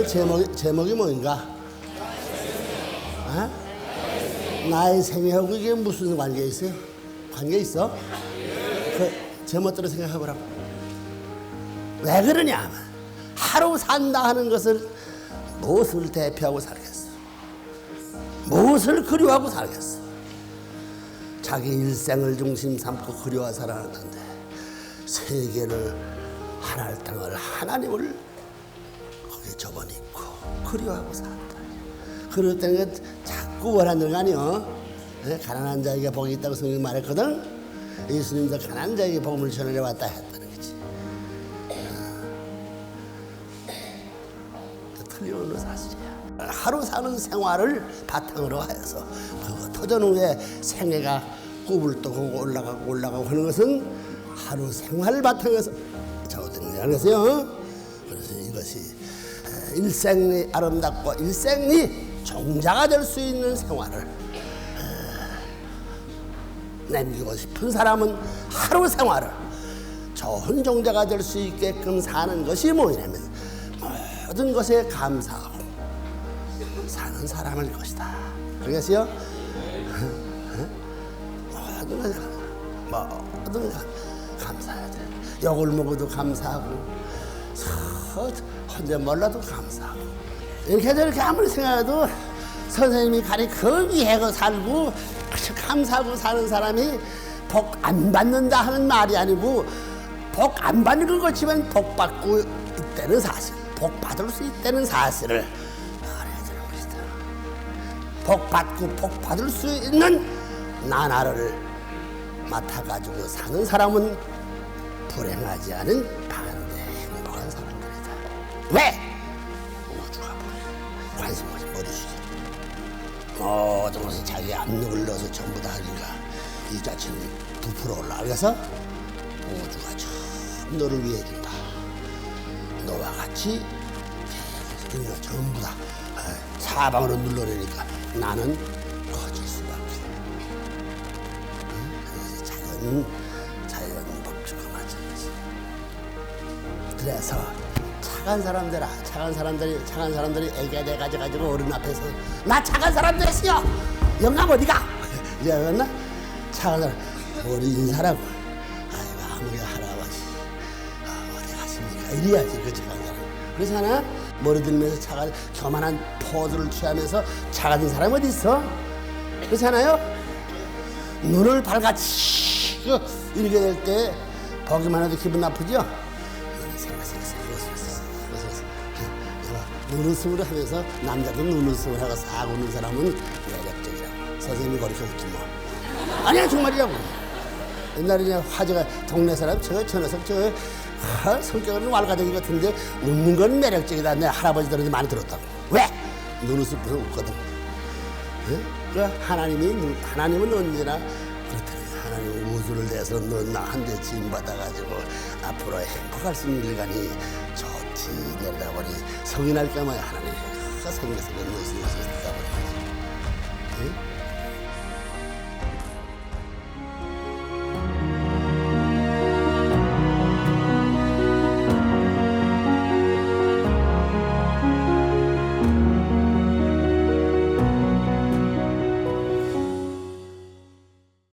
오늘 제목, 제목이 뭔가? 어? 나의 생애하고 이게 무슨 관계 있어요? 관계 있어? 그 제멋대로 생각해보라고. 왜 그러냐? 하루 산다 하는 것을 무엇을 대표하고 살겠어? 무엇을 그리워하고 살겠어? 자기 일생을 중심 삼고 그리워 살아왔는데 세계를 하나를 땅을 하나님을 접어넣고 그리워하고 산다. 그럴 때는 자꾸 거 아니요? 예, 가난한 자에게 복이 있다고 성경이 말했거든. 예수님도 가난한 자에게 복음을 전하려 왔다 했다는 거지. 그 틀림없는 사실이야. 하루 사는 생활을 바탕으로 하여서 그거 터전 후에 생애가 꾸불떠고 올라가고 올라가고 하는 것은 하루 생활 바탕에서 저거든 알겠어요? 그래서 이것이 일생이 아름답고 일생이 종자가 될 수 있는 생활을 남기고 싶은 사람은 하루 생활을 좋은 종자가 될 수 있게끔 사는 것이 뭐냐면 모든 것에 감사하고 사는 사람일 것이다. 알겠어요? 모든 것에 감- 모든 것에 감사해야 돼. 욕을 먹어도 감사하고 서- 혼자 몰라도 감사하고 이렇게 저렇게 아무리 생각해도 선생님이 가리 그 위해가 살고 그저 감사하고 사는 사람이 복 안 받는다 하는 말이 아니고 복 안 받는 것 같지만 복 받고 있다는 사실 복 받을 수 있다는 사실을 알아야 되는 것이다. 복 받고 복 받을 수 있는 나날을 맡아가지고 사는 사람은 불행하지 않은 왜? 우주가? 관심 가지 모르시지. 모든 것을 자기 압력을 넣어서 전부 다 하니까 이 자체는 부풀어 올라. 그래서 우주가 전 너를 위해 준다. 너와 같이 그러니까 전부 다 아, 사방으로 눌러내니까 나는 커질 수밖에. 응? 그래서 작은 자연 법칙과 마찬가지. 그래서 착한 사람들아, 착한 사람들이 착한 사람들이 애가 돼 가지고 가지고 어른 앞에서 나 착한 사람 됐어요. 영감 어디가? 이러나 착한 사람 우리 인사라고. 아이고 아무리 할아버지 아, 어디 가십니까? 이래야지 그 착한 사람. 그렇잖아. 머리 들면서 착한 교만한 포즈를 취하면서 착한 사람 어디 있어? 그렇잖아요. 눈을 밝아치 이렇게 될 때 보기만 해도 기분 나쁘죠? 눈웃음을 하면서 남자도 눈웃음을 하고 사고 있는 사람은 매력적이라고 선생님이 그렇게 웃지 뭐 아니야 정말이라고 옛날에 화제가 동네 사람 저, 저 녀석 저 아, 성격은 왈가닥이 같은데 웃는 건 매력적이다 내 할아버지들한테 많이 들었다고 왜? 눈웃음 보면 웃거든 예? 그 하나님이 눈- 하나님은 언제나. 기술을 내서 너나 한 대 지인 받아가지고 앞으로 행복할 수 있는 일간이 좋지. 내려다 보니 성인할까 마야 하나님 성에서 너무 있으면서 있다 보니